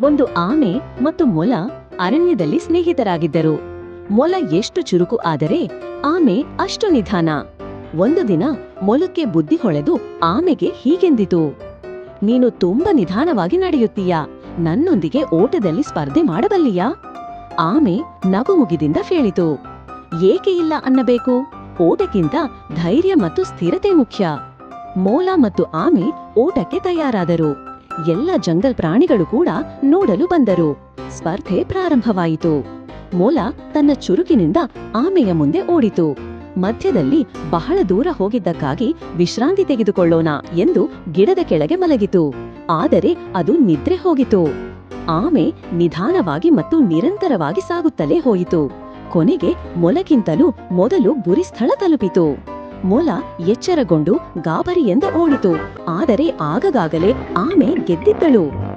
ಒಂದು ಆಮೆ ಮತ್ತು ಮೊಲ ಅರಣ್ಯದಲ್ಲಿ ಸ್ನೇಹಿತರಾಗಿದ್ದರು. ಮೊಲ ಎಷ್ಟು ಚುರುಕು ಆದರೆ ಆಮೆ ಅಷ್ಟು ನಿಧಾನ. ಒಂದು ದಿನ ಮೊಲಕ್ಕೆ ಬುದ್ಧಿ ಹೊಳೆದು ಆಮೆಗೆ ಹೀಗೆಂದಿತು. ನೀನು ತುಂಬಾ ನಿಧಾನವಾಗಿ ನಡೆಯುತ್ತೀಯ. ನನ್ನೊಂದಿಗೆ ಓಟದಲ್ಲಿ ಸ್ಪರ್ಧೆ ಮಾಡಬಲ್ಲಿಯಾ? ಆಮೆ ನಗುಮುಗಿದಿಂದ ಹೇಳಿತು. ಏಕೆ ಇಲ್ಲ ಅನ್ನಬೇಕು? ಓಟಕ್ಕಿಂತ ಧೈರ್ಯ ಮತ್ತು ಸ್ಥಿರತೆ ಮುಖ್ಯ. ಮೋಲ ಮತ್ತು ಆಮೆ ಓಟಕ್ಕೆ ತಯಾರಾದರು. ಎಲ್ಲ ಜಂಗಲ್ ಪ್ರಾಣಿಗಳು ಕೂಡ ನೋಡಲು ಬಂದರು. ಸ್ಪರ್ಧೆ ಪ್ರಾರಂಭವಾಯಿತು. ಮೊಲ ತನ್ನ ಚುರುಕಿನಿಂದ ಆಮೆಯ ಮುಂದೆ ಓಡಿತು. ಮಧ್ಯದಲ್ಲಿ ಬಹಳ ದೂರ ಹೋಗಿದ್ದಕ್ಕಾಗಿ ವಿಶ್ರಾಂತಿ ತೆಗೆದುಕೊಳ್ಳೋಣ ಎಂದು ಗಿಡದ ಕೆಳಗೆ ಮಲಗಿತು. ಆದರೆ ಅದು ನಿದ್ರೆ ಹೋಗಿತು. ಆಮೆ ನಿಧಾನವಾಗಿ ಮತ್ತು ನಿರಂತರವಾಗಿ ಸಾಗುತ್ತಲೇ ಹೋಯಿತು. ಕೊನೆಗೆ ಮೊಲಕ್ಕಿಂತಲೂ ಮೊದಲು ಗುರಿ ಸ್ಥಳ ತಲುಪಿತು. ಮೊಲ ಎಚ್ಚರಗೊಂಡು ಗಾಬರಿಯಿಂದ ಓಡಿತು. ಆದರೆ ಆಗಗಾಗಲೇ ಆಮೆ ಗೆದ್ದಿದ್ದಳು.